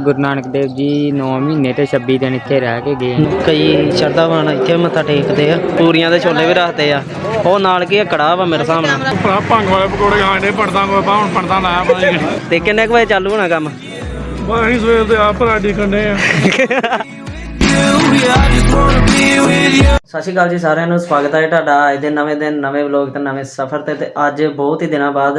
ਗੁਰੂ ਨਾਨਕ ਦੇਵ ਜੀ 9 ਮਹੀਨੇ ਤੇ 26 ਦਿਨ ਇੱਥੇ ਰਹਿ ਕੇ ਗਏ ਨੇ। ਕਈ ਸ਼ਰਧਾਵਾਨ ਇੱਥੇ ਮੱਥਾ ਟੇਕਦੇ ਆ ਪੂਰੀਆਂ ਦੇ ਛੋਲੇ ਵੀ ਰੱਖਦੇ ਆ। ਉਹ ਨਾਲ ਕੀ ਆ, ਕੜਾਹ ਵਾ ਮੇਰੇ ਨਾਲ। ਭਰਾ ਭੰਗ ਵਾਲੇ ਪਕੌੜੇ ਖਾਣ ਦੇ ਪੜਦਾ ਕੋ ਬਾ ਹੁਣ ਪੜਦਾ ਲਾਇਆ ਪਤਾ ਨਹੀਂ ਤੇ ਕਿੰਨੇ ਕੁ ਵਜੇ ਚਾਲੂ ਹੋਣਾ ਕੰਮ? ਬਾ ਅਸੀਂ ਸਵੇਰ ਦੇ ਆ ਭਰਾ ਦੀ ਕੰਡੇ ਆ। ਸਤਿ ਸ਼੍ਰੀ ਅਕਾਲ ਜੀ ਸਾਰਿਆਂ ਨੂੰ ਸਵਾਗਤ ਹੈ ਤੁਹਾਡਾ ਅੱਜ ਦੇ ਨਵੇਂ ਦਿਨ ਨਵੇਂ ਵਲੌਗ ਤੇ ਨਵੇਂ ਸਫ਼ਰ ਤੇ ਤੇ ਅੱਜ ਬਹੁਤ ਹੀ ਦਿਨਾਂ ਬਾਅਦ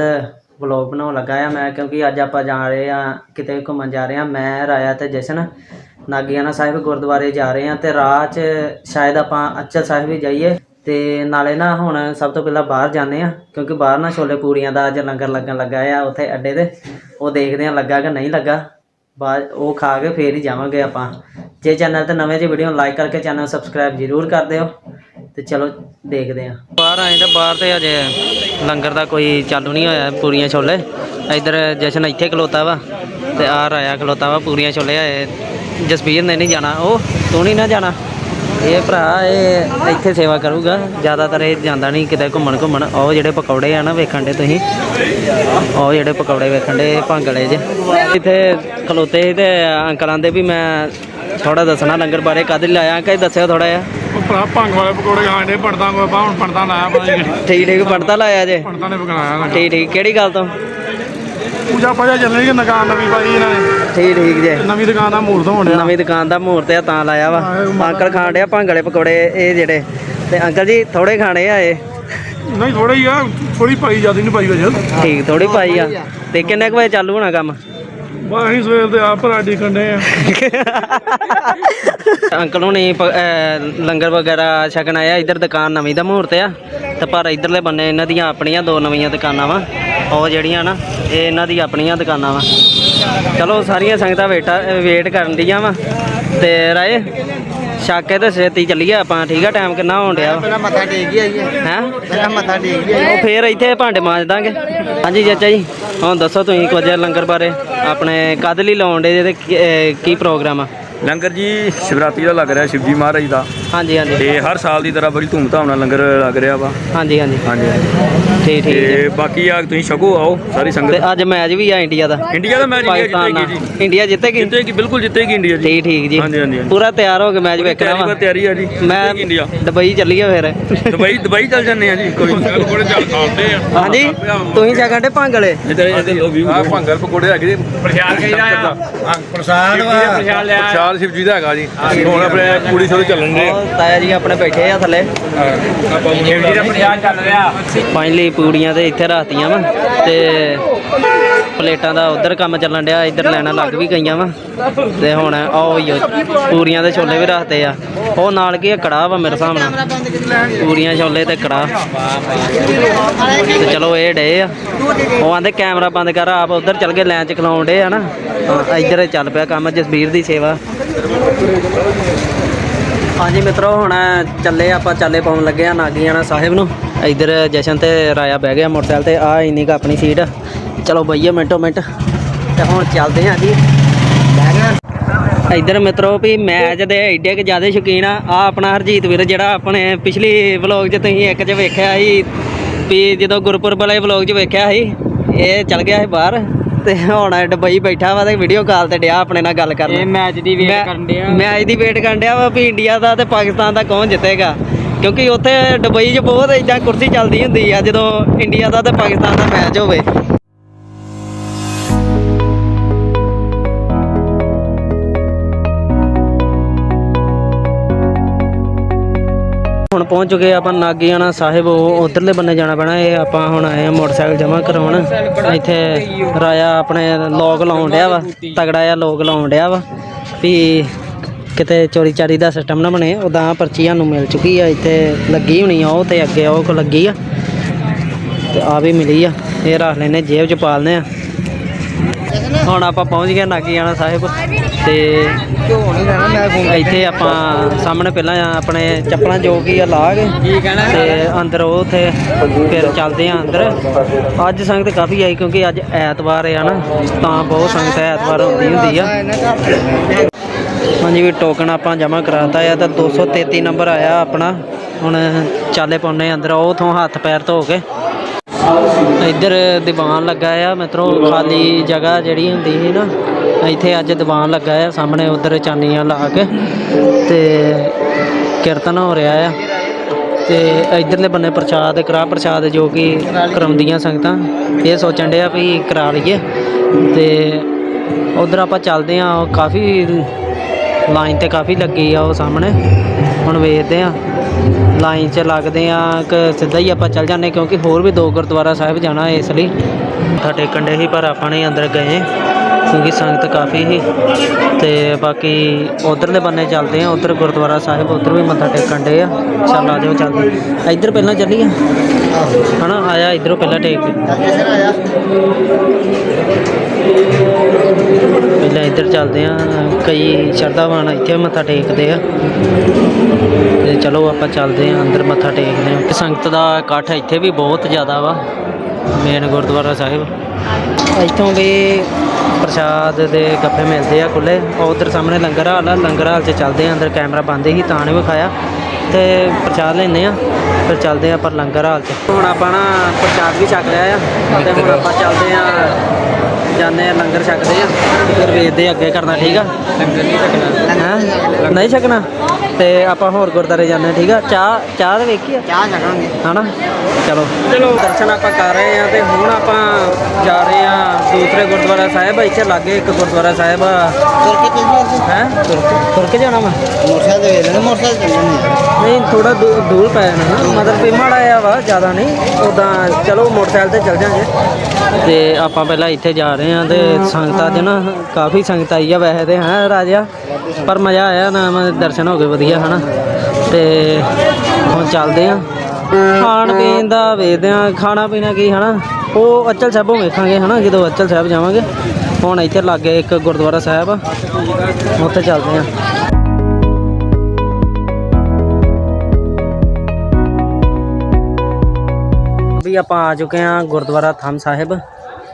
ਵਲੌਗ ਬਣਾਉਣ ਲੱਗਾ ਆ ਮੈਂ, ਕਿਉਂਕਿ ਅੱਜ ਆਪਾਂ ਜਾ ਰਹੇ ਆ, ਕਿਤੇ ਘੁੰਮਣ ਜਾ ਰਹੇ ਆ। ਮੈਂ, ਰਾਇਆ ਤੇ ਜਸ਼ਨ ਨਾਗਿਆਣਾ ਸਾਹਿਬ ਗੁਰਦੁਆਰੇ ਜਾ ਰਹੇ ਆ ਤੇ ਰਾਹ 'ਚ ਸ਼ਾਇਦ ਆਪਾਂ ਅਚਲ ਸਾਹਿਬ ਵੀ ਜਾਈਏ ਤੇ ਨਾਲੇ ਨਾ ਹੁਣ ਸਭ ਤੋਂ ਪਹਿਲਾਂ ਬਾਹਰ ਜਾਂਦੇ ਆ, ਕਿਉਂਕਿ ਬਾਹਰ ਨਾ ਛੋਲੇ ਪੂਰੀਆਂ ਦਾ ਅੱਜ ਲੰਗਰ ਲੱਗਣ ਲੱਗਾ ਆ ਉੱਥੇ ਅੱਡੇ ਤੇ। ਉਹ ਦੇਖਦੇ ਆ ਲੱਗਾ ਕਿ ਨਹੀਂ ਲੱਗਾ। ਬਾਅਦ ਉਹ ਖਾ ਕੇ ਫੇਰ ਹੀ ਜਾਵਾਂਗੇ ਆਪਾਂ। ਜੇ ਚੈਨਲ ਤੇ ਨਵੇਂ ਜੇ ਵੀਡੀਓ ਨੂੰ ਲਾਈਕ ਕਰਕੇ ਚੈਨਲ ਸਬਸਕ੍ਰਾਈਬ ਜ਼ਰੂਰ ਕਰ ਦਿਓ। ਤੇ ਚਲੋ ਦੇਖਦੇ ਆਂ ਬਾਹਰ ਆਏ ਤਾਂ ਬਾਹਰ ਤੇ ਅਜੇ ਲੰਗਰ ਦਾ ਕੋਈ ਚਾਲੂ ਨਹੀਂ ਹੋਇਆ, ਪੂਰੀਆਂ ਛੋਲੇ। ਇੱਧਰ ਜਸ਼ਨ ਇੱਥੇ ਖਲੋਤਾ ਵਾ ਤੇ ਆ ਰਾਇਆ ਖਲੋਤਾ ਵਾ, ਪੂਰੀਆਂ ਛੋਲੇ ਆਏ। ਜਸਬੀਰ ਨੇ ਨਹੀਂ ਜਾਣਾ। ਉਹ, ਤੂੰ ਨਹੀਂ ਨਾ ਜਾਣਾ? ਇਹ ਭਰਾ, ਇਹ ਇੱਥੇ ਸੇਵਾ ਕਰੂਗਾ। ਜ਼ਿਆਦਾਤਰ ਇਹ ਜਾਂਦਾ ਨਹੀਂ ਕਿਤੇ ਘੁੰਮਣ ਘੁੰਮਣ। ਉਹ ਜਿਹੜੇ ਪਕੌੜੇ ਆ ਨਾ ਵੇਖਣ ਦੇ ਤੁਸੀਂ, ਉਹ ਜਿਹੜੇ ਪਕੌੜੇ ਵੇਖਣ ਦੇ ਭੰਗਲੇ ਜੇ। ਇੱਥੇ ਖਲੋਤੇ ਸੀ ਤੇ ਅੰਕਲਾਂ ਦੇ ਵੀ ਮੈਂ ਥੋੜਾ ਦੱਸਣਾ ਲੰਗਰ ਬਾਰੇ ਕਦ ਲਾਇਆ ਕਿ ਦੱਸਿਓ ਥੋੜਾ ਜਿਹਾ? ਉਹ ਭਰਾ ਭੰਗ ਵਾਲੇ ਪਕੌੜੇ ਖਾਣ ਪੜਦਾ ਕੋ ਬਾ ਹੁਣ ਪੜਦਾ ਲਾਇਆ ਪਤਾ ਨਹੀਂ ਠੀਕ ਠੀਕ ਪੜਤਾ ਲਾਇਆ ਜੇ। ਪੜਦਾ ਨੇ ਪਕੜਾਇਆ ਨਾ ਠੀਕ ਠੀਕ ਕਿਹੜੀ ਗੱਲ ਤੋਂ? ਪੂਜਾ ਪਾਜਾ ਚੱਲਣੀ ਦੁਕਾਨ ਨਵੀਂ ਪਾਈ ਇਹਨਾਂ ਨੇ? ਠੀਕ ਠੀਕ ਜੇ। ਨਵੀਂ ਦੁਕਾਨ ਦਾ ਮੂਰਤ ਹੋਣ ਡਿਆ। ਨਵੀਂ ਦੁਕਾਨ ਦਾ ਮੂਹਰਤ ਆ ਤਾਂ ਲਾਇਆ ਵਾ। ਅੰਕਲ ਖਾਣ ਡਿਆ ਭੰਗਲੇ ਪਕੌੜੇ ਇਹ ਜਿਹੜੇ। ਤੇ ਅੰਕਲ ਜੀ ਥੋੜੇ ਖਾਣੇ ਆ ਇਹ? ਨਹੀਂ ਥੋੜਾ ਹੀ ਆ ਥੋੜੀ ਪਾਈ ਜ਼ਿਆਦਾ ਨਹੀਂ ਪਾਈ ਵਜੇ ਠੀਕ ਥੋੜੀ ਪਾਈ ਆ। ਤੇ ਕਿੰਨੇ ਕੁ ਵਜੇ ਚਾਲੂ ਹੋਣਾ ਕੰਮ? ਬਾ ਅਸੀਂ ਸਵੇਰ ਦੇ ਆ ਭਰਾ ਦੀ ਕੰਡੇ ਆ। ਅੰਕਲ ਹੁਣੀ ਪ- ਅਹ ਲੰਗਰ ਵਗੈਰਾ ਛਕਣ ਆਇਆ ਇੱਧਰ ਦੁਕਾਨ ਨਵੀਂ ਦਾ ਮਹੂਰਤ ਆ। ਤੇ ਪਰ ਇੱਧਰਲੇ ਬੰਨੇ ਇਹਨਾਂ ਦੀਆਂ ਆਪਣੀਆਂ ਦੋ ਨਵੀਆਂ ਦੁਕਾਨਾਂ ਵਾ। ਉਹ ਜਿਹੜੀਆਂ ਨਾ ਇਹ ਇਹਨਾਂ ਦੀ ਆਪਣੀਆਂ ਦੁਕਾਨਾਂ ਵਾ। ਚਲੋ ਸਾਰੀਆਂ ਸੰਗਤਾਂ ਵੇਟਾ ਵੇਟ ਕਰਨ ਦੀਆਂ ਵਾ। ਤੇ ਰਾਏ ਛਾਕੇ ਤੇ ਛੇਤੀ ਚੱਲੀਏ ਆਪਾਂ ਠੀਕ ਆ? ਟਾਈਮ ਕਿੰਨਾ ਹੋਣ ਡਿਆ ਪਹਿਲਾਂ ਮੱਥਾ ਟੇਕ ਹੀ ਆਈਏ। ਹੈ? ਪਹਿਲਾਂ ਮੱਥਾ ਟੇਕ ਹੀ ਉਹ ਫੇਰ ਇੱਥੇ ਭਾਂਡੇ ਮਾਂਜ ਦਾਂਗੇ। ਹਾਂਜੀ ਚਾਚਾ ਜੀ। ਹੁਣ ਦੱਸੋ ਤੁਸੀਂ ਇੱਕ ਕੁਝ ਲੰਗਰ ਬਾਰੇ, ਆਪਣੇ ਕਦ ਲਈ ਲਾਉਣ ਦੇ ਤੇ ਕੀ ਪ੍ਰੋਗਰਾਮ ਆ? ਲੰਗਰ ਜੀ, ਸ਼ਿਵਰਾਤਰੀ ਦਾ ਲੱਗ ਰਿਹਾ ਸ਼ਿਵਜੀ ਮਹਾਰਾਜ ਦਾ। ਹਾਂਜੀ ਹਾਂਜੀ। ਤੇ ਹਰ ਸਾਲ ਦੀ ਤਰ੍ਹਾਂ ਬੜੀ ਧੂਮਧਾਮ ਨਾਲ ਲੰਗਰ ਲੱਗ ਰਿਹਾ ਵਾ। ਹਾਂਜੀ ਹਾਂਜੀ। ਹਾਂਜੀ ਠੀਕ ਠੀਕ ਜੀ। ਤੇ ਬਾਕੀ ਆ ਤੁਸੀਂ ਛਕੋ ਆਓ ਸਾਰੀ ਤੇ ਸੰਗਤ ਅੱਜ ਮੈਚ ਵੀ ਆ ਇੰਡੀਆ ਦਾ। ਇੰਡੀਆ ਦਾ ਮੈਚ ਪਾਕਿਸਤਾਨ ਨਾਲ ਜਿੱਤੇਗੀ ਇੰਡੀਆ ਜਿੱਤੇਗੀ? ਜਿੱਤੇਗੀ ਬਿਲਕੁਲ ਜਿੱਤੇਗੀ ਇੰਡੀਆ ਜੀ। ਠੀਕ ਠੀਕ ਜੀ। ਹਾਂਜੀ, ਹਾਂਜੀ, ਹਾਂਜੀ। ਪੂਰਾ ਤਿਆਰ ਹੋ ਕੇ ਮੈਚ ਵੇਖਣਾ ਤਿਆਰੀ ਵਾ। ਬਸ ਤਿਆਰੀ ਆ ਜੀ। ਮੈਂ ਜਿੱਤੇਗੀ ਇੰਡੀਆ। ਦੁਬਈ ਚੱਲੀਏ ਫਿਰ। ਦੁਬਈ ਦੁਬਈ ਚੱਲ ਜੰਨੇ ਆ ਜੀ। ਕੋਈ ਪਕੌੜੇ ਚੱਲ ਖਾਂਦੇ ਆ। ਹਾਂਜੀ? ਤੁਸੀਂ ਜਗ੍ਹਾ ਤੇ ਭੰਗਲੇ ਇਧਰ ਇਧਰ ਲੋ ਵੀ ਆ। ਭੰਗਰ ਪਕੌੜੇ ਹੈਗੇ ਜੀ। ਪ੍ਰਸ਼ਾਦ ਕਹੀਦਾ ਆ। ਪ੍ਰਸਾਦ ਵਾ। ਪ੍ਰਸ਼ਾਦ ਲਿਆ। ਪ੍ਰਸ਼ਾਦ ਸ਼ਿਵਜੀ ਦਾ ਹੈਗਾ ਜੀ। ਹੁਣ ਆਪਣੇ ਕੁੜੀ ਸੋਦੇ ਚੱਲਣ ਦੇ ਤਾਇਆ ਜੀ ਆਪਣੇ ਬੈਠੇ ਆ ਥੱਲੇ। ਜੀ ਦਾ ਪ੍ਰਸ਼ਾਦ ਚੱਲ ਰਿਹਾ। ਫਾਈਨਲੀ ਪੂੜੀਆਂ ਤੇ ਇੱਥੇ ਰੱਖਤੀਆਂ ਵਾ ਤੇ ਪਲੇਟਾਂ ਦਾ ਉਧਰ ਕੰਮ ਚੱਲਣ ਡਿਆ ਇੱਧਰ ਲੈਣਾ ਲੱਗ ਵੀ ਗਈਆਂ ਵਾ। ਤੇ ਹੁਣ ਆਓ ਹੀ ਪੂਰੀਆਂ ਦੇ ਛੋਲੇ ਵੀ ਰੱਖਦੇ ਆ। ਉਹ ਨਾਲ ਕੀ ਆ, ਕੜਾਹ ਵਾ ਮੇਰੇ ਹਿਸਾਬ ਨਾਲ। ਪੂਰੀਆਂ ਛੋਲੇ ਤੇ ਕੜਾਹ। ਤੇ ਚਲੋ ਇਹ ਡੇ ਆ। ਉਹ ਆਂਦੇ ਕੈਮਰਾ ਬੰਦ ਕਰ ਆਪ ਉਧਰ ਚੱਲ ਕੇ ਲਾਈਨ ਚ ਖਲਾਉਣ ਡੇ ਆ ਨਾ। ਇੱਧਰ ਚੱਲ ਪਿਆ ਕੰਮ ਜਸਬੀਰ ਦੀ ਸੇਵਾ। ਹਾਂਜੀ ਮਿੱਤਰੋ ਹੁਣ ਚੱਲੇ ਆਪਾਂ ਚੱਲੇ ਪਾਉਣ ਲੱਗੇ ਆ ਨਾਗੀਆਣਾ ਸਾਹਿਬ ਨੂੰ। ਇੱਧਰ ਜਸ਼ਨ ਤੇ ਰਾਇਆ ਬਹਿ ਗਿਆ ਮੋਟਰਸਾਈਕਲ ਤੇ ਆ ਇੰਨੀ ਕ ਆਪਣੀ ਸੀਟ। ਚਲੋ ਬਈਏ ਮਿੰਟੋ ਮਿੰਟ। ਤੇ ਹੁਣ ਚੱਲਦੇ ਆ ਜੀ। ਇੱਧਰ ਮਿੱਤਰੋ ਵੀ ਮੈਚ ਦੇ ਐਡੇ ਕਿ ਜ਼ਿਆਦਾ ਸ਼ੌਕੀਨ ਆ ਆ ਆਪਣਾ ਹਰਜੀਤ ਵੀਰ ਜਿਹੜਾ ਆਪਣੇ ਪਿਛਲੀ ਵਲੌਗ 'ਚ ਤੁਸੀਂ ਇੱਕ 'ਚ ਵੇਖਿਆ ਸੀ ਵੀ ਜਦੋਂ ਗੁਰਪੁਰਬ ਵਾਲੇ ਵਲੌਗ 'ਚ ਵੇਖਿਆ ਸੀ ਇਹ ਚੱਲ ਗਿਆ ਸੀ ਬਾਹਰ। ਤੇ ਹੁਣ ਦੁਬਈ ਬੈਠਾ ਵਾ ਤੇ ਵੀਡੀਓ ਕਾਲ ਤੇ ਡਿਆ ਆਪਣੇ ਨਾਲ ਗੱਲ ਕਰਨ। ਇਹ ਮੈਚ ਦੀ ਵੇਟ ਕਰਨ ਡਿਆ। ਮੈਚ ਦੀ ਵੇਟ ਕਰਨ ਡਿਆ ਵਾ ਵੀ ਇੰਡੀਆ ਦਾ ਤੇ ਪਾਕਿਸਤਾਨ ਦਾ ਕੌਣ ਜਿੱਤੇਗਾ। ਕਿਉਂਕਿ ਉੱਥੇ ਦੁਬਈ 'ਚ ਬਹੁਤ ਇਦਾਂ ਕੁਰਸੀ ਚੱਲਦੀ ਹੁੰਦੀ ਆ ਜਦੋਂ ਇੰਡੀਆ ਦਾ ਤੇ ਪਾਕਿਸਤਾਨ ਦਾ ਮੈਚ ਹੋਵੇ। ਪਹੁੰਚ ਚੁੱਕੇ ਆਪਾਂ ਨਾਗੀਆਣਾ ਸਾਹਿਬ, ਉਹ ਉਧਰਲੇ ਬੰਨੇ ਜਾਣਾ ਪੈਣਾ, ਇਹ ਆਪਾਂ ਹੁਣ ਆਏ ਆ ਮੋਟਰਸਾਈਕਲ ਜਮ੍ਹਾਂ ਕਰਾਉਣ। ਇੱਥੇ ਰਾਇਆ ਆਪਣੇ ਲੋਕ ਲਾਉਣ ਡਿਆ ਵਾ, ਤਗੜਾ ਜਿਹਾ ਲੋਕ ਲਾਉਣ ਡਿਆ ਵਾ, ਵੀ ਕਿਤੇ ਚੋਰੀ ਚਾਰੀ ਦਾ ਸਿਸਟਮ ਨਾ ਬਣੇ ਉਦਾਂ ਪਰਚੀ ਸਾਨੂੰ ਮਿਲ ਚੁੱਕੀ ਆ, ਇੱਥੇ ਲੱਗੀ ਹੋਣੀ ਆ ਉਹ ਤੇ ਅੱਗੇ ਉਹ ਕੋ ਲੱਗੀ ਆ, ਤੇ ਆ ਵੀ ਮਿਲੀ ਆ, ਇਹ ਰੱਖ ਲੈਨੇ ਜੇਬ ਚ ਪਾ ਲੈਨੇ ਆ ਹੁਣ ਆਪਾਂ ਪਹੁੰਚ ਗਏ ਨਾਗੀਆਣਾ ਸਾਹਿਬ ਤੇ ਇੱਥੇ ਆਪਾਂ ਸਾਹਮਣੇ ਪਹਿਲਾਂ ਆਪਣੇ ਚੱਪਲਾਂ ਜੋ ਕੀ ਆ ਲਾ ਕੇ ਤੇ ਅੰਦਰ ਉਹ ਉੱਥੇ ਫਿਰ ਚੱਲਦੇ ਆ ਅੰਦਰ। ਅੱਜ ਸੰਗਤ ਕਾਫੀ ਆਈ ਕਿਉਂਕਿ ਅੱਜ ਐਤਵਾਰ ਆ ਨਾ, ਤਾਂ ਬਹੁਤ ਸੰਗਤ ਐਤਵਾਰ ਹੁੰਦੀ ਹੁੰਦੀ ਆ। ਹਾਂਜੀ ਵੀ ਟੋਕਨ ਆਪਾਂ ਜਮ੍ਹਾਂ ਕਰਾਤਾ ਆ, ਤਾਂ 233 ਨੰਬਰ ਆਇਆ ਆਪਣਾ। ਹੁਣ ਚਾਲੇ ਪਾਉਣੇ ਅੰਦਰ, ਉਹ ਉਥੋਂ ਹੱਥ ਪੈਰ ਧੋ ਕੇ ਇੱਧਰ ਦੀਵਾਨ ਲੱਗਾ ਆ, ਮਿੱਤਰੋ, ਖਾਲੀ ਜਗ੍ਹਾ ਜਿਹੜੀ ਹੁੰਦੀ ਸੀ ਨਾ, ਇੱਥੇ ਅੱਜ ਦੀਵਾਨ ਲੱਗਾ ਆ, ਸਾਹਮਣੇ ਉਧਰ ਚਾਨੀਆਂ ਲਾ ਕੇ, ਤੇ ਕੀਰਤਨ ਹੋ ਰਿਹਾ ਆ। ਤੇ ਇਧਰਲੇ ਬੰਨੇ ਪ੍ਰਸ਼ਾਦ ਕਰਾ ਪ੍ਰਸ਼ਾਦ ਜੋ ਕਿ ਕਰਾਉਂਦੀਆਂ ਸੰਗਤਾਂ, ਇਹ ਸੋਚਣ ਡਿਆ ਵੀ ਕਰਾ ਲਈਏ। ਤੇ ਉਧਰ ਆਪਾਂ ਚੱਲਦੇ ਆ ਕਾਫੀ ਲਾਈਨ ਤੇ ਕਾਫੀ ਲੱਗੀ ਆ ਉਹ ਸਾਹਮਣੇ, ਹੁਣ ਵੇਖਦੇ ਆ ਲਾਈਨ 'ਚ ਲੱਗਦੇ ਆ ਕਿ ਸਿੱਧਾ ਹੀ ਆਪਾਂ ਚੱਲ ਜਾਂਦੇ ਕਿਉਂਕਿ ਹੋਰ ਵੀ ਦੋ ਗੁਰਦੁਆਰਾ ਸਾਹਿਬ ਜਾਣਾ ਹੈ ਇਸ ਲਈ। ਮੱਥਾ ਟੇਕਣ ਦੇ ਸੀ ਪਰ ਆਪਾਂ ਨੇ ਅੰਦਰ ਗਏ। ਕਿਉਂਕਿ ਸੰਗਤ ਕਾਫੀ ਸੀ ਤੇ ਬਾਕੀ ਉਧਰਲੇ ਬੰਨੇ ਚੱਲਦੇ ਆ ਉਧਰ ਗੁਰਦੁਆਰਾ ਸਾਹਿਬ, ਉਧਰ ਵੀ ਮੱਥਾ ਟੇਕਣ ਦੇ ਆ। ਚੱਲ ਆ ਜਾਓ ਚੱਲਦੇ ਇੱਧਰ ਪਹਿਲਾਂ ਚੱਲੀਏ। ਹਨਾ, ਆਇਆ ਇਧਰੋਂ ਪਹਿਲਾਂ ਟੇਕ। ਪਹਿਲਾਂ ਇੱਧਰ ਚੱਲਦੇ ਆ ਕਈ ਸ਼ਰਧਾਵਾਨ ਇੱਥੇ ਮੱਥਾ ਟੇਕਦੇ ਆ। ਤੇ ਚਲੋ ਆਪਾਂ ਚੱਲਦੇ ਆ ਅੰਦਰ ਮੱਥਾ ਟੇਕਦੇ ਆ ਸੰਗਤ ਦਾ ਇਕੱਠ ਇੱਥੇ ਵੀ ਬਹੁਤ ਜ਼ਿਆਦਾ ਵਾ, ਮੇਨ ਗੁਰਦੁਆਰਾ ਸਾਹਿਬ। ਇੱਥੋਂ ਵੀ ਪ੍ਰਸ਼ਾਦ ਦੇ ਗੱਫੇ ਮਿਲਦੇ ਆ ਖੁੱਲੇ ਉਧਰ ਸਾਹਮਣੇ ਲੰਗਰ ਹਾਲ ਆ ਲੰਗਰ ਹਾਲ 'ਚ ਚੱਲਦੇ ਆ ਅੰਦਰ ਕੈਮਰਾ ਬੰਦ ਹੀ ਤਾਂ ਨਹੀਂ ਵਿਖਾਇਆ। ਤੇ ਪ੍ਰਸ਼ਾਦ ਲੈਂਦੇ ਆ ਫਿਰ ਚੱਲਦੇ ਆ ਪਰ ਲੰਗਰ ਹਾਲ 'ਚ। ਹੁਣ ਆਪਾਂ ਨਾ ਪ੍ਰਸ਼ਾਦ ਵੀ ਛਕ ਲਿਆ ਆ ਤੇ ਹੁਣ ਆਪਾਂ ਚੱਲਦੇ ਆ ਜਾਂਦੇ ਆ ਲੰਗਰ ਛਕਦੇ ਆ। ਫਿਰ ਵੇਖਦੇ ਆ ਅੱਗੇ ਕਰਨਾ ਠੀਕ ਆ। ਲੰਗਰ ਨਹੀਂ ਛਕਣਾ। ਨਹੀਂ ਛਕਣਾ? ਤੇ ਆਪਾਂ ਹੋਰ ਗੁਰਦਾਰੇ ਜਾਂਦੇ ਆ ਠੀਕ ਆ? ਚਾਹ ਚਾਹ ਦੇ ਵੇਖੀ ਆ? ਚਾਹ ਛਕਾਂਗੇ ਹਨਾ? ਚਲੋ। ਚਲੋ ਦਰਸ਼ਨ ਆਪਾਂ ਕਰ ਰਹੇ ਆ ਤੇ ਹੁਣ ਆਪਾਂ ਜਾ ਰਹੇ ਆ ਦੂਸਰੇ ਗੁਰਦੁਆਰਾ ਸਾਹਿਬ ਇੱਥੇ ਲਾਗੇ ਇੱਕ ਗੁਰਦੁਆਰਾ ਸਾਹਿਬ ਹੈ? ਤੁਰ ਕੇ ਜਾਣਾ ਵਾ? ਮੋਟਰਸਾਈਕਲ ਤੇ ਵੇਲੇ ਮੋਟਰਸਾਈਕਲ ਚੱਲਣੇ ਨਹੀਂ। ਥੋੜਾ ਦੂਰ ਪੈ ਜਾਣਾ ਨਾ। ਮਤਲਬ ਵੀ ਮਾੜਾ ਆ ਵਾ ਜ਼ਿਆਦਾ ਨਹੀਂ। ਉਦਾਂ ਚਲੋ ਮੋਟਰਸਾਈਕਲ ਤੇ ਚੱਲ ਜਾਂਗੇ। ਤੇ ਆਪਾਂ ਪਹਿਲਾਂ ਇੱਥੇ ਜਾ ਰਹੇ ਆ ਤੇ ਸੰਗਤ ਅੱਜ ਨਾ ਕਾਫੀ ਸੰਗਤ ਆਈ ਆ ਵੈਸੇ ਤੇ ਹੈ ਰਾਜਾ? ਪਰ ਮਜ਼ਾ ਆਇਆ ਨਾ ਮ- ਦਰਸ਼ਨ ਹੋ ਗਏ ਵਧੀਆ। ਹਨਾ? ਤੇ ਹੁਣ ਚੱਲਦੇ ਆ। ਖਾਣ ਪੀਣ ਦਾ ਵੇਖਦੇ ਆ, ਖਾਣਾ ਪੀਣਾ ਕੀ ਹਨਾ? ਉਹ ਅਚਲ ਸਾਹਿਬੋਂ ਵੇਖਾਂਗੇ ਹਨਾ, ਜਦੋਂ ਅਚਲ ਸਾਹਿਬ ਜਾਵਾਂਗੇ। ਹੁਣ ਇੱਥੇ ਲਾਗੇ ਇੱਕ ਗੁਰਦੁਆਰਾ ਸਾਹਿਬ ਆ। ਉੱਥੇ ਚੱਲਦੇ ਆ। ਵੀ ਆਪਾਂ ਆ ਚੁੱਕੇ ਹਾਂ ਗੁਰਦੁਆਰਾ ਥੰਮ ਸਾਹਿਬ।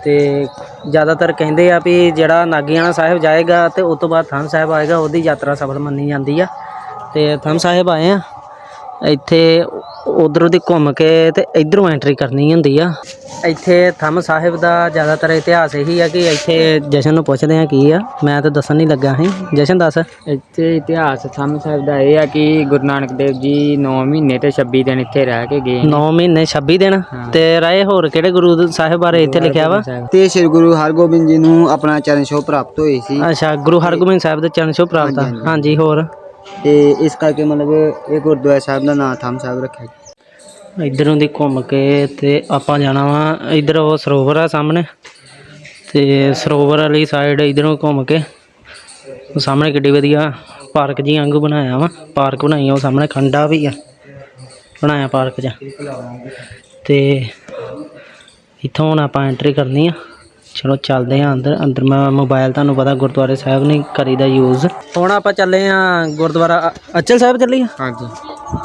ਤੇ ਜ਼ਿਆਦਾਤਰ ਕਹਿੰਦੇ ਆ ਵੀ ਜਿਹੜਾ ਨਾਗੀਆਣਾ ਸਾਹਿਬ ਜਾਏਗਾ ਤੇ ਉਸ ਤੋਂ ਬਾਅਦ ਥੰਮ ਸਾਹਿਬ ਆਏਗਾ, ਉਹਦੀ ਯਾਤਰਾ ਸਫਲ ਮੰਨੀ ਜਾਂਦੀ ਆ। ਤੇ ਥੰਮ ਸਾਹਿਬ ਆਏ ਆ। ਇੱਥੇ ਉਧਰੋਂ ਦੀ ਘੁੰਮ ਕੇ ਤੇ ਇਧਰੋਂ ਐਂਟਰੀ ਕਰਨੀ ਹੁੰਦੀ ਆ। ਇੱਥੇ ਥੰਮ ਸਾਹਿਬ ਦਾ ਜ਼ਿਆਦਾਤਰ ਇਤਿਹਾਸ ਇਹੀ ਆ ਕਿ ਇੱਥੇ ਜਸ਼ਨ ਨੂੰ ਪੁੱਛਦੇ ਆ ਕੀ ਆ। ਮੈਂ ਤਾਂ ਦੱਸਣ ਨਹੀਂ ਲੱਗਾ ਸੀ। ਜਸ਼ਨ ਦੱਸ। ਇੱਥੇ ਇਤਿਹਾਸ ਥੰਮ ਸਾਹਿਬ ਦਾ ਇਹ ਆ ਕਿ ਗੁਰੂ ਨਾਨਕ ਦੇਵ ਜੀ 9 ਮਹੀਨੇ ਤੇ 26 ਦਿਨ ਇੱਥੇ ਰਹਿ ਕੇ ਗਏ 9 ਮਹੀਨੇ 26 ਦਿਨ? ਤੇ ਰਾਏ ਹੋਰ ਕਿਹੜੇ ਗੁਰੂ ਸਾਹਿਬ ਬਾਰੇ ਇੱਥੇ ਲਿਖਿਆ ਵਾ? ਤੇ ਸ੍ਰੀ ਗੁਰੂ ਹਰਗੋਬਿੰਦ ਜੀ ਨੂੰ ਆਪਣਾ ਚਰਨ ਛੋਹ ਪ੍ਰਾਪਤ ਹੋਈ ਸੀ। ਅੱਛਾ ਗੁਰੂ ਹਰਗੋਬਿੰਦ ਸਾਹਿਬ ਦੇ ਚਰਨ ਛੋਹ ਪ੍ਰਾਪਤ ਹਾਂਜੀ ਹੋਰ? ਤੇ ਇਸ ਕਰਕੇ ਮਤਲਬ ਇਹ ਗੁਰਦੁਆਰਾ ਸਾਹਿਬ ਦਾ ਨਾਮ ਥਾਮ ਸਾਹਿਬ ਰੱਖਿਆ ਗਿਆ। ਇਧਰੋਂ ਦੀ ਘੁੰਮ ਕੇ ਤੇ ਆਪਾਂ ਜਾਣਾ ਵਾ ਇਧਰ ਉਹ ਸਰੋਵਰ ਆ ਸਾਹਮਣੇ। ਤੇ ਸਰੋਵਰ ਵਾਲੀ ਸਾਈਡ ਇਧਰੋਂ ਘੁੰਮ ਕੇ ਉਹ ਸਾਹਮਣੇ ਕਿੱਡੀ ਵਧੀਆ ਪਾਰਕ ਜੀ ਵਾਂਗੂ ਬਣਾਇਆ ਵਾ। ਪਾਰਕ ਬਣਾਈ ਆ, ਉਹ ਸਾਹਮਣੇ ਖੰਡਾ ਵੀ ਆ। ਬਣਾਇਆ ਪਾਰਕ 'ਚ ਤੇ ਇੱਥੋਂ ਹੁਣ ਆਪਾਂ ਐਂਟਰੀ ਕਰਨੀ ਆ। ਚਲੋ ਚੱਲਦੇ ਆ ਅੰਦਰ ਅੰਦਰ ਮੈਂ ਮੋਬਾਈਲ ਤੁਹਾਨੂੰ ਪਤਾ ਗੁਰਦੁਆਰੇ ਸਾਹਿਬ ਨਹੀਂ ਕਰੀਦਾ ਯੂਜ਼ ਹੁਣ ਆਪਾਂ ਚੱਲੇ ਆ ਗੁਰਦੁਆਰਾ ਅਚਲ ਸਾਹਿਬ ਚੱਲੀ ਆ? ਹਾਂਜੀ।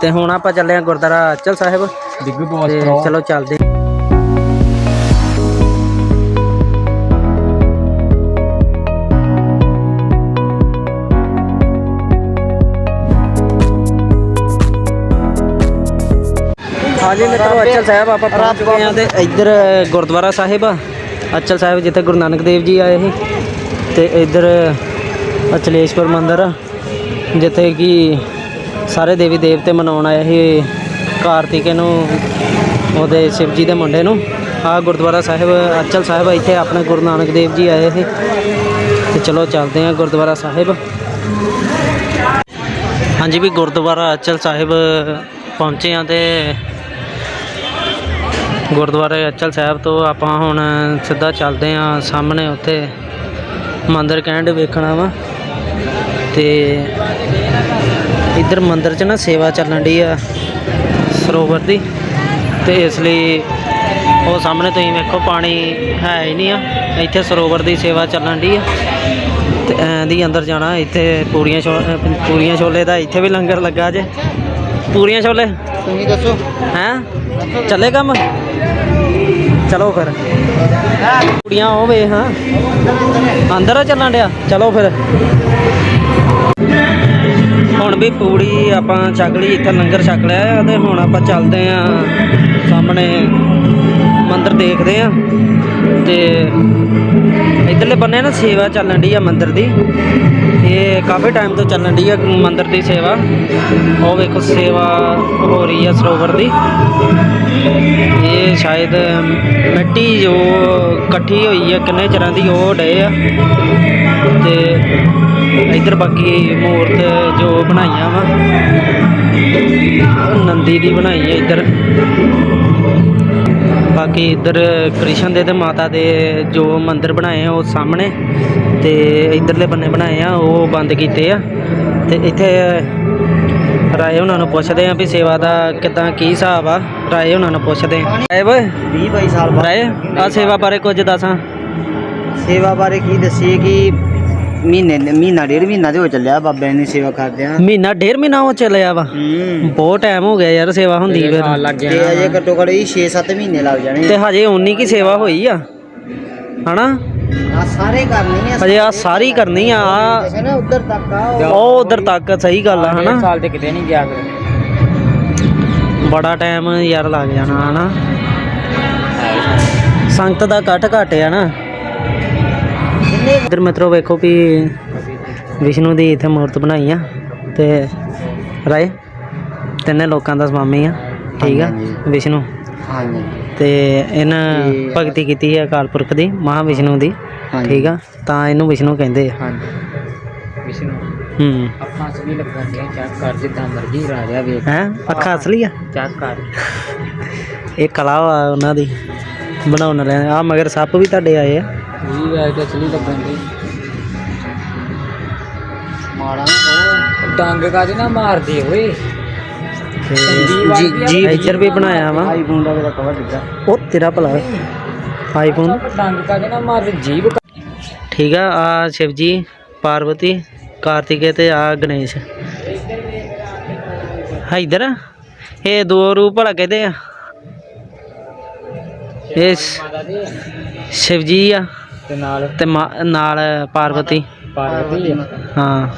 ਤੇ ਹੁਣ ਆਪਾਂ ਚੱਲੇ ਆ ਗੁਰਦੁਆਰਾ ਅਚਲ ਸਾਹਿਬ। ਬਿੱਗ ਬੌਸ ਤੇ ਚਲੋ ਚੱਲਦੇ। ਹਾਂਜੀ ਮਿੱਤਰੋ ਅਚਲ ਸਾਹਿਬ ਆਪਾਂ ਪਹੁੰਚ ਚੁੱਕੇ ਹਾਂ ਤੇ ਇੱਧਰ ਗੁਰਦੁਆਰਾ ਸਾਹਿਬ ਆ। ਅਚਲ ਸਾਹਿਬ ਜਿੱਥੇ ਗੁਰੂ ਨਾਨਕ ਦੇਵ ਜੀ ਆਏ ਸੀ ਤੇ ਇੱਧਰ ਅਚਲੇਸ਼ਵਰ ਮੰਦਿਰ, ਜਿੱਥੇ ਕਿ ਸਾਰੇ ਦੇਵੀ ਦੇਵਤੇ ਮਨਾਉਣ ਆਏ ਸੀ। ਕਾਰਤਿਕੇ ਨੂੰ, ਉਹਦੇ ਸ਼ਿਵ ਜੀ ਦੇ ਮੁੰਡੇ ਨੂੰ। ਆ ਗੁਰਦੁਆਰਾ ਸਾਹਿਬ, ਅਚਲ ਸਾਹਿਬ ਇੱਥੇ ਆਪਣੇ ਗੁਰੂ ਨਾਨਕ ਦੇਵ ਜੀ ਆਏ ਸੀ। ਤੇ ਚਲੋ ਚੱਲਦੇ ਹਾਂ ਗੁਰਦੁਆਰਾ ਸਾਹਿਬ। ਹਾਂਜੀ ਵੀ ਗੁਰਦੁਆਰਾ ਅਚਲ ਸਾਹਿਬ ਪਹੁੰਚੇ ਆ ਤੇ ਗੁਰਦੁਆਰੇ ਅਚਲ ਸਾਹਿਬ ਤੋਂ ਆਪਾਂ ਹੁਣ ਸਿੱਧਾ ਚੱਲਦੇ ਆ ਸਾਹਮਣੇ ਉੱਥੇ ਮੰਦਿਰ ਕਹਿੰਦੇ ਵੇਖਣਾ ਵਾ। ਤੇ ਇੱਧਰ ਮੰਦਿਰ 'ਚ ਨਾ ਸੇਵਾ ਚੱਲਣ ਦੀ ਆ ਸਰੋਵਰ ਦੀ। ਤੇ ਇਸ ਲਈ ਉਹ ਸਾਹਮਣੇ ਤੁਸੀਂ ਵੇਖੋ ਪਾਣੀ ਹੈ ਹੀ ਨਹੀਂ ਆ। ਇੱਥੇ ਸਰੋਵਰ ਦੀ ਸੇਵਾ ਚੱਲਣ ਦੀ ਆ। ਤੇ ਐਂ ਦੀ ਅੰਦਰ ਜਾਣਾ, ਇੱਥੇ ਪੂਰੀਆਂ ਛੋ ਅਹ ਪੂਰੀਆਂ ਛੋਲੇ ਦਾ ਇੱਥੇ ਵੀ ਲੰਗਰ ਲੱਗਾ ਜੇ। ਪੂਰੀਆਂ ਛੋਲੇ? ਤੁਸੀਂ ਦੱਸੋ। ਹੈਂ? ਚੱਲੇ ਕੰਮ? ਚਲੋ ਫਿਰ। ਕੁੜੀਆਂ ਉਹ ਵੇ ਹਾਂ। ਅੰਦਰ ਚੱਲਣ ਡਿਆ। ਚਲੋ ਫਿਰ। ਹੁਣ ਵੀ ਪੂੜੀ ਆਪਾਂ ਛਕ ਲਈ ਇੱਥੇ ਲੰਗਰ ਛਕ ਲਿਆ ਤੇ ਹੁਣ ਆਪਾਂ ਚੱਲਦੇ ਆ ਸਾਹਮਣੇ ਮੰਦਿਰ ਦੇਖਦੇ ਆ। ਤੇ ਇਧਰਲੇ ਬੰਨੇ ਨਾ ਸੇਵਾ ਚੱਲਣ ਦੀ ਆ ਮੰਦਿਰ ਦੀ। ਇਹ ਕਾਫੀ ਟਾਈਮ ਤੋਂ ਚੱਲਣ ਦੀ ਆ ਮੰਦਿਰ ਦੀ ਸੇਵਾ। ਉਹ ਵੇਖੋ ਸੇਵਾ ਹੋ ਰਹੀ ਆ ਸਰੋਵਰ ਦੀ। ਇਹ ਸ਼ਾਇਦ ਮਿੱਟੀ ਜੋ ਇਕੱਠੀ ਹੋਈ ਆ, ਕਿੰਨੇ ਚਿਰਾਂ ਦੀ ਉਹ ਡਏ ਆ। ਤੇ ਇਧਰ ਬਾਕੀ ਮੂਰਤ ਜੋ ਬਣਾਈਆਂ ਵਾ, ਨੰਦੀ ਦੀ ਬਣਾਈ ਹੈ ਇੱਧਰ। ਬਾਕੀ ਇੱਧਰ ਕ੍ਰਿਸ਼ਨ ਦੇ ਤੇ ਮਾਤਾ ਦੇ ਜੋ ਮੰਦਿਰ ਬਣਾਏ ਆ ਉਹ ਸਾਹਮਣੇ ਤੇ ਇੱਧਰਲੇ ਬੰਨੇ ਬਣਾਏ ਆ ਉਹ ਬੰਦ ਕੀਤੇ ਆ। ਤੇ ਇੱਥੇ ਰਾਏ ਉਹਨਾਂ ਨੂੰ ਪੁੱਛਦੇ ਆ ਵੀ ਸੇਵਾ ਦਾ ਕਿਦਾਂ ਕੀ ਹਿਸਾਬ ਆ? ਰਾਏ ਉਹਨਾਂ ਨੂੰ ਪੁੱਛਦੇ ਆ। ਰਾਏ ਓਏ। 20 22 ਸਾਲ ਬਾਅਦ। ਰਾਏ ਆ ਸੇਵਾ ਬਾਰੇ ਕੁਝ ਦੱਸਾਂ? ਸੇਵਾ ਬਾਰੇ ਕੀ ਦੱਸੀਏ ਕਿ ਮਹੀਨੇ ਮਹੀਨਾ ਡੇਢ ਮਹੀਨਾ ਤੇ ਹੋ ਚੱਲਿਆ ਬਾਬੇ ਨੇ ਸੇਵਾ ਕਰਦੇ ਆ ਮਹੀਨਾ ਡੇਢ ਮਹੀਨਾ ਹੋ ਚੱਲਿਆ ਵਾ। ਹੂੰ। ਬਹੁਤ ਟਾਈਮ ਹੋ ਗਿਆ ਯਾਰ ਸੇਵਾ ਹੁੰਦੀ ਫਿਰ। ਸਾਲ ਲੱਗ ਤੇ ਗਿਆ ਅਜੇ ਘੱਟੋ ਘੱਟ 6-7 ਮਹੀਨੇ ਲੱਗ ਜਾਣੇ ਤੇ ਹਜੇ ਉਨੀ ਕੀ ਸੇਵਾ ਹੋਈ ਆ। ਹਨਾ? ਆ ਸਾਰੇ ਕਰਨੇ ਆ ਹਜੇ ਆ ਸਾਰੀ ਕਰਨੀ ਆ ਆਹ ਨਾ ਉਧਰ ਤੱਕ ਆ ਉਹ ਉਹ ਉਧਰ ਤੱਕ ਸਹੀ ਗੱਲ ਆ ਹਨਾ? ਹਨਾ ਸਾਲ ਤੇ ਕਿਤੇ ਨਹੀਂ ਗਿਆ ਫਿਰ। ਬੜਾ ਟਾਈਮ ਯਾਰ ਲੱਗ ਜਾਣਾ ਹਨਾ? ਸੰਗਤ ਦਾ ਘਟ ਘਟ ਆ ਨਾ। ਇਧਰ ਮਿੱਤਰੋ ਵੇਖੋ ਵੀ ਵਿਸ਼ਨੂੰ ਦੀ ਇੱਥੇ ਮੂਰਤ ਬਣਾਈ ਆ ਤੇ ਰਾਏ ਤਿੰਨੇ ਲੋਕਾਂ ਦਾ ਸਵਾਮੀ ਆ ਠੀਕ ਆ। ਵਿਸ਼ਨੂੰ। ਹਾਂਜੀ। ਤੇ ਇਹਨਾਂ ਭਗਤੀ ਕੀਤੀ ਹੈ ਅਕਾਲ ਪੁਰਖ ਦੀ ਮਹਾ ਵਿਸ਼ਨੂੰ ਦੀ। ਠੀਕ ਆ ਤਾਂ ਇਹਨੂੰ ਵਿਸ਼ਨੂੰ ਕਹਿੰਦੇ ਆ। ਹਾਂਜੀ। ਵਿਸ਼ਨੂੰ ਹੂੰ। ਅੱਖਾਂ ਸਵੀ ਲੱਗਣਗੀਆਂ ਚੈੱਕ ਕਰ ਜਿੱਦਾਂ ਮਰਜ਼ੀ ਰਾਜਾ ਵੇਖ। ਹੈ? ਅੱਖਾਂ ਅਸਲੀ ਆ? ਚੈੱਕ ਕਰ। ਇਹ ਕਲਾ ਉਹਨਾਂ ਦੀ ਬਣਾਉਣ ਵਾਲਿਆਂ ਆ ਮਗਰ ਸੱਪ ਵੀ ਤੁਹਾਡੇ ਆਏ ਆ। ਵੀ ਵੇਖ ਕੇ ਅਸਲੀ ਲੱਗਣਗੇ ਮਾੜਾ ਉਹ ਡੰਗ ਕਾਦੇ ਨਾ ਮਾਰਦੇ ਓਏ? ਤੇ ਜੀ ਜੀ ਇੱਧਰ ਵੀ ਬਣਾਇਆ ਵਾ। ਆਈਫੋਨ ਦਾ ਕਵਰ ਦਿੱਤਾ? ਉਹ ਤੇਰਾ ਭਲਾ। ਆਈਫੋਨ ਡੰਗ ਕਾਦੇ ਨਾ ਮਾਰਦੇ? ਜੀਬ ਠੀਕ ਆ ਆ ਸ਼ਿਵ ਜੀ ਪਾਰਵਤੀ ਕਾਰਤਿਕੇ ਤੇ ਆ ਗਣੇਸ਼। ਹਾਂ ਇੱਧਰ? ਇਹ ਦੋ ਰੂਪ ਭਲਾ ਕਹਿੰਦੇ ਆ? ਇਹ ਦੇ। ਸ਼ਿਵ ਜੀ ਆ। ਤੇ ਨਾਲ ਤੇ ਮਾ- ਨਾਲ ਪਾਰਵਤੀ। ਪਾਰਵਤੀ ਹਾਂ।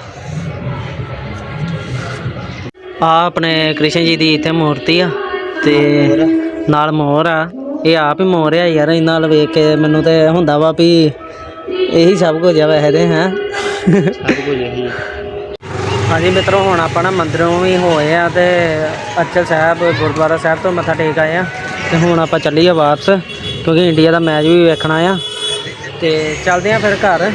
ਆ ਆਪਣੇ ਕ੍ਰਿਸ਼ਨ ਜੀ ਦੀ ਇੱਥੇ ਮੂਰਤੀ ਆ ਤੇ ਨਾਲ ਮੋਰ ਆ। ਇਹ ਆਪ ਹੀ ਮੋਰ ਆ ਯਾਰ ਇਹਨਾਂ ਨਾਲ ਵੇਖ ਕੇ ਮੈਨੂੰ ਤੇ ਹੁੰਦਾ ਵਾ ਵੀ ਇਹੀ ਸਭ ਕੁਝ ਆ ਵੈਸੇ ਤੇ ਹੈ। ਹਾਂਜੀ ਮਿੱਤਰੋ ਹੁਣ ਆਪਾਂ ਨਾ ਮੰਦਿਰੋਂ ਵੀ ਹੋਏ ਆ ਤੇ ਅਚਲ ਸਾਹਿਬ ਗੁਰਦੁਆਰਾ ਸਾਹਿਬ ਤੋਂ ਮੱਥਾ ਟੇਕ ਆਏ ਆ। ਤੇ ਹੁਣ ਆਪਾਂ ਚੱਲੀਏ ਵਾਪਸ ਕਿਉਂਕਿ ਇੰਡੀਆ ਦਾ ਮੈਚ ਵੀ ਵੇਖਣਾ ਆ। ਤੇ ਚੱਲਦੇ ਆ ਫਿਰ ਘਰ।